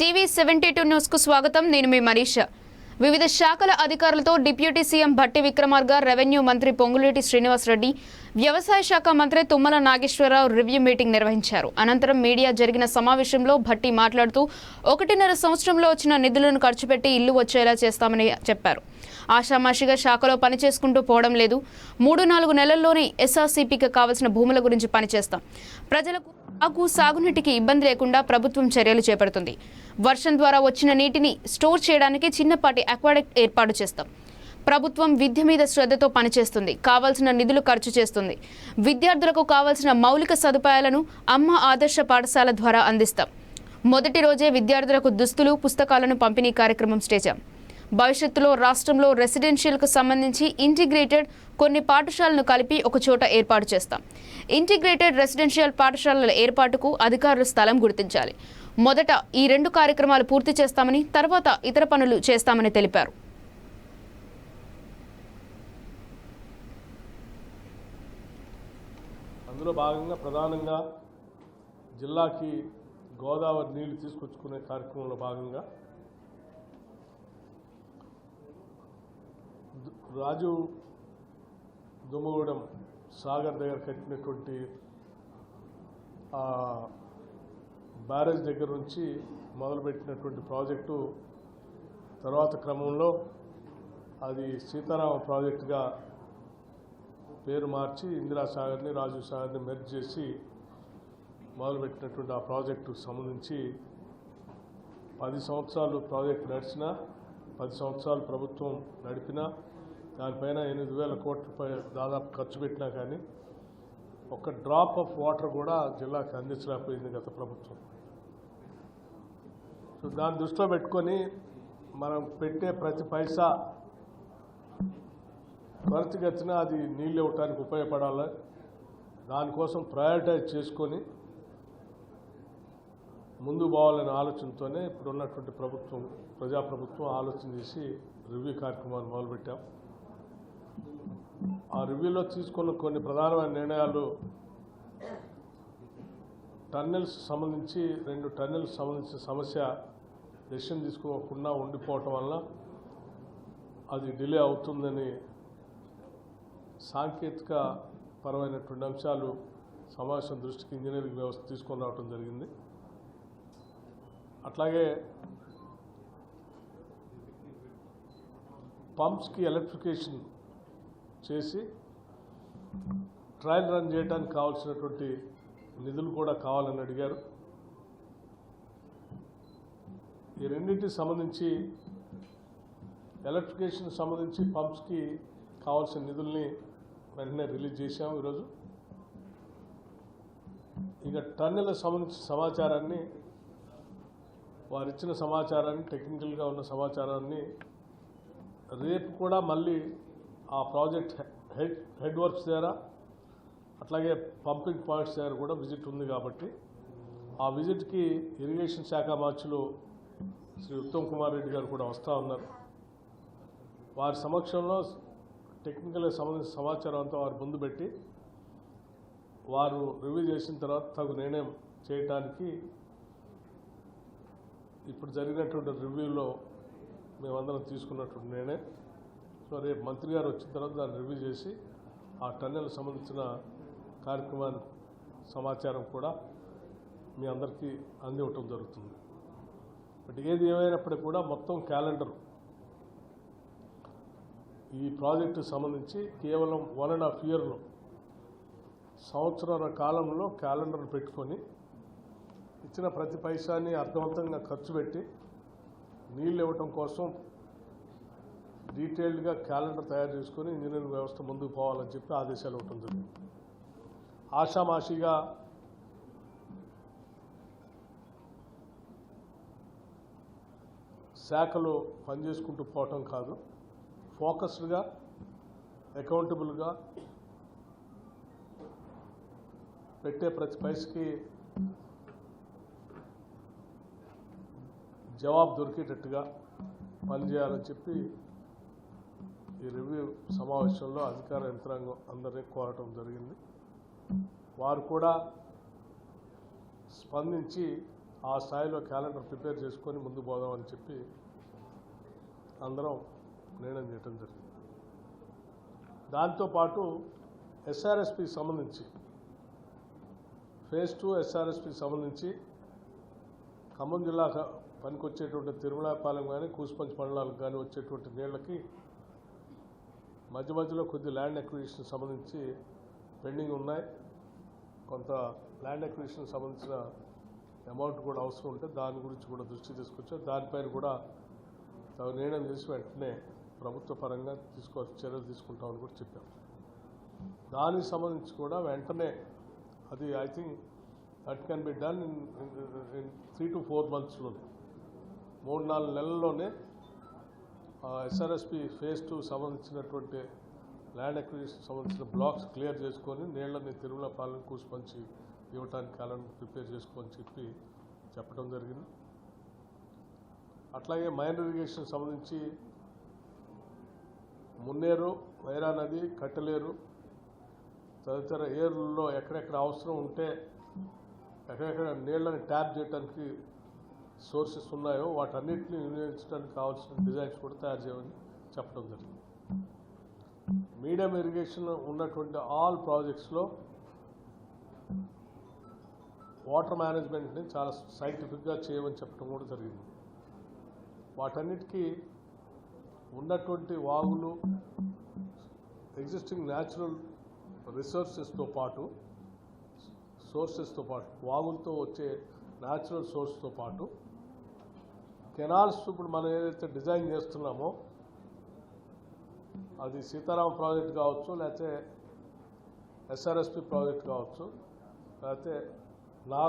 TV seventy two న్యూస్కు స్వాగతం. నేను మీ మనీష. వివిధ శాఖల అధికారులతో deputy CM Bhatti Vikramarka revenue మంత్రి పొంగులేటి శ్రీనివాసరెడ్డి వ్యవసాయ శాఖ మంత్రి తుమ్మల నాగేశ్వరరావు రివ్యూ మీటింగ్ నిర్వహించారు. అనంతరం మీడియా జరిగిన సమావేశంలో భట్టి మాట్లాడుతూ ఒకటిన్నర సంవత్సరంలో వచ్చిన నిధులను ఖర్చు పెట్టి ఇల్లు వచ్చేలా చేస్తామని చెప్పారు. ఆషామాషిగా శాఖలో పని చేసుకుంటూ పోవడం లేదు. మూడు నాలుగు నెలల్లోనే ఎస్ఆర్సీపీకి కావాల్సిన భూముల గురించి పనిచేస్తాం. ప్రజలకు సాగు సాగునీటికి ఇబ్బంది లేకుండా ప్రభుత్వం చర్యలు చేపడుతుంది. వర్షం ద్వారా వచ్చిన నీటిని స్టోర్ చేయడానికి చిన్నపాటి అక్వాడక్ట్ ఏర్పాటు చేస్తాం. ప్రభుత్వం విద్య మీద శ్రద్ధతో పనిచేస్తుంది. కావాల్సిన నిధులు ఖర్చు చేస్తుంది. విద్యార్థులకు కావాల్సిన మౌలిక సదుపాయాలను అమ్మ ఆదర్శ పాఠశాల ద్వారా అందిస్తాం. మొదటి రోజే విద్యార్థులకు దుస్తులు పుస్తకాలను పంపిణీ కార్యక్రమం స్టేజాం. భవిష్యత్తులో రాష్ట్రంలో రెసిడెన్షియల్కు సంబంధించి ఇంటిగ్రేటెడ్ కొన్ని పాఠశాలను కలిపి ఒక చోట ఏర్పాటు చేస్తాం. ఇంటిగ్రేటెడ్ రెసిడెన్షియల్ పాఠశాలల ఏర్పాటుకు అధికారులు స్థలం గుర్తించాలి. మొదట ఈ రెండు కార్యక్రమాలు పూర్తి చేస్తామని తర్వాత ఇతర పనులు చేస్తామని తెలిపారు. అందులో భాగంగా ప్రధానంగా జిల్లాకి గోదావరి నీళ్ళు తీసుకొచ్చుకునే కార్యక్రమంలో భాగంగా రాజు దుమ్మగూడెం సాగర్ దగ్గర కట్టినటువంటి ఆ బ్యారేజ్ దగ్గర నుంచి మొదలుపెట్టినటువంటి ప్రాజెక్టు తర్వాత క్రమంలో అది సీతారామ ప్రాజెక్టుగా పేరు మార్చి ఇందిరా సాగర్ని రాజీవ్ సాగర్ని మెర్జ్ చేసి మొదలుపెట్టినటువంటి ఆ ప్రాజెక్టుకు సంబంధించి పది సంవత్సరాలు ప్రాజెక్టు నడిచినా పది సంవత్సరాలు ప్రభుత్వం నడిపినా దానిపైన ఎనిమిది వేల కోట్లపై దాదాపు ఖర్చు పెట్టినా కానీ ఒక డ్రాప్ ఆఫ్ వాటర్ కూడా జిల్లాకి అందించలేకపోయింది గత ప్రభుత్వం. సో దాన్ని దృష్టిలో పెట్టుకొని మనం పెట్టే ప్రతి పైసా త్వరితగతిన అది నీళ్ళు ఇవ్వటానికి ఉపయోగపడాలి. దానికోసం ప్రయారిటైజ్ చేసుకొని ముందు పోవాలనే ఆలోచనతోనే ఇప్పుడు ఉన్నటువంటి ప్రభుత్వం ప్రజాప్రభుత్వం ఆలోచన చేసి రివ్యూ కార్యక్రమాన్ని మొదలుపెట్టాం. ఆ రివ్యూలో తీసుకున్న కొన్ని ప్రధానమైన నిర్ణయాలు టన్నెల్స్ సంబంధించి రెండు టన్నెల్స్ సంబంధించిన సమస్య డెసిషన్ తీసుకోకుండా ఉండిపోవటం వల్ల అది డిలే అవుతుందని సాంకేతిక పరమైనటువంటి అంశాలు సమావేశం దృష్టికి ఇంజనీరింగ్ వ్యవస్థ తీసుకొని రావడం జరిగింది. అట్లాగే పంప్స్కి ఎలక్ట్రిఫికేషన్ చేసి ట్రయల్ రన్ చేయడానికి కావాల్సినటువంటి నిధులు కూడా కావాలని అడిగారు. ఈ రెండింటికి సంబంధించి ఎలక్ట్రిఫికేషన్ సంబంధించి పంప్స్కి కావాల్సిన నిధుల్ని వెంటనే రిలీజ్ చేశాము ఈరోజు. ఇక టన్నెల సంబంధించిన సమాచారాన్ని వారు ఇచ్చిన సమాచారాన్ని టెక్నికల్గా ఉన్న సమాచారాన్ని రేపు కూడా మళ్ళీ ఆ ప్రాజెక్ట్ హెడ్ హెడ్ వర్క్స్ దగ్గర అట్లాగే పంపింగ్ పాయింట్స్ దగ్గర కూడా విజిట్ ఉంది కాబట్టి ఆ విజిట్కి ఇరిగేషన్ శాఖ మార్చులు శ్రీ ఉత్తమ్ కుమార్ రెడ్డి గారు కూడా వస్తూ ఉన్నారు. వారి సమక్షంలో టెక్నికల్ సంబంధించిన సమాచారం అంతా వారు ముందు పెట్టి వారు రివ్యూ చేసిన తర్వాత తగు నిర్ణయం చేయటానికి ఇప్పుడు జరిగినటువంటి రివ్యూలో మేమందరం తీసుకున్నటువంటి నిర్ణయం. సో రేపు మంత్రి గారు వచ్చిన తర్వాత దాన్ని రివ్యూ చేసి ఆ టన్నెల్ సంబంధించిన కార్యక్రమాన్ని సమాచారం కూడా మీ అందరికీ అందివ్వటం జరుగుతుంది. బట్ ఏది ఏమైనప్పటికీ కూడా మొత్తం క్యాలెండర్ ఈ ప్రాజెక్టు సంబంధించి కేవలం వన్ అండ్ హాఫ్ ఇయర్లో సంవత్సరాల కాలంలో క్యాలెండర్ పెట్టుకొని ఇచ్చిన ప్రతి పైసాని అర్థవంతంగా ఖర్చు పెట్టి నీళ్ళు ఇవ్వటం కోసం డీటెయిల్డ్గా క్యాలెండర్ తయారు చేసుకొని ఇంజనీరింగ్ వ్యవస్థ ముందుకు పోవాలని చెప్పి ఆదేశాలు ఇవ్వటం జరిగింది. ఆషామాషిగా శాఖలో పనిచేసుకుంటూ పోవటం కాదు. ఫోకస్డ్గా అకౌంటబుల్గా పెట్టే ప్రతి పైసకి జవాబు దొరికేటట్టుగా పనిచేయాలని చెప్పి ఈ రివ్యూ సమావేశంలో అధికార యంత్రాంగం అందరినీ కోరటం జరిగింది. వారు కూడా స్పందించి ఆ స్థాయిలో క్యాలెండర్ ప్రిపేర్ చేసుకొని ముందు పోదామని చెప్పి అందరం నిర్ణయం చేయటం జరిగింది. దాంతోపాటు ఎస్ఆర్ఎస్పికి సంబంధించి ఫేజ్ టూ ఎస్ఆర్ఎస్పికి సంబంధించి ఖమ్మం జిల్లాకు పనికొచ్చేటువంటి తిరుమలాపాలెం కానీ కూసుపంచి మండలాలకు కానీ వచ్చేటువంటి నీళ్ళకి మధ్య మధ్యలో కొద్ది ల్యాండ్ అక్విజిషన్ సంబంధించి పెండింగ్ ఉన్నాయి. కొంత ల్యాండ్ అక్విజిషన్ సంబంధించిన అమౌంట్ కూడా అవసరం ఉంటే దాని గురించి కూడా దృష్టి తీసుకొచ్చారు దానిపైన కూడా తగు నిర్ణయం చేసి వెంటనే ప్రభుత్వ పరంగా తీసుకో చర్యలు తీసుకుంటామని కూడా చెప్పాం. దానికి సంబంధించి కూడా వెంటనే అది I think that can be done in three to four మంత్స్లో మూడు నాలుగు నెలల్లోనే ఎస్ఆర్ఎస్పి ఫేజ్ టూ సంబంధించినటువంటి ల్యాండ్ అక్విజిషన్ సంబంధించిన బ్లాక్స్ క్లియర్ చేసుకొని నీళ్ళని తిరుమల పాలన కూసుపంచి ఇవ్వటానికి క్యాలెండర్ ప్రిపేర్ చేసుకోని చెప్పి చెప్పడం జరిగింది. అట్లాగే మైనర్ ఇరిగేషన్ సంబంధించి మున్నేరు వైరా నది కట్టలేరు తదితర ఏర్లలో ఎక్కడెక్కడ అవసరం ఉంటే ఎక్కడెక్కడ నీళ్ళని ట్యాప్ చేయడానికి సోర్సెస్ ఉన్నాయో వాటన్నిటిని వినియోగించడానికి కావాల్సిన డిజైన్స్ కూడా తయారు చేయమని చెప్పడం జరిగింది. మీడియం ఇరిగేషన్ ఉన్నటువంటి ఆల్ ప్రాజెక్ట్స్లో వాటర్ మేనేజ్మెంట్ని చాలా సైంటిఫిక్గా చేయమని చెప్పడం కూడా జరిగింది. వాటన్నిటికీ ఉన్నటువంటి వాగులు ఎగ్జిస్టింగ్ న్యాచురల్ రిసోర్సెస్తో పాటు సోర్సెస్తో పాటు వాగులతో వచ్చే న్యాచురల్ సోర్స్తో పాటు కెనాల్స్ ఇప్పుడు మనం ఏదైతే డిజైన్ చేస్తున్నామో అది సీతారామ ప్రాజెక్ట్ కావచ్చు లేకపోతే ఎస్ఆర్ఎస్పి ప్రాజెక్ట్ కావచ్చు లేకపోతే నా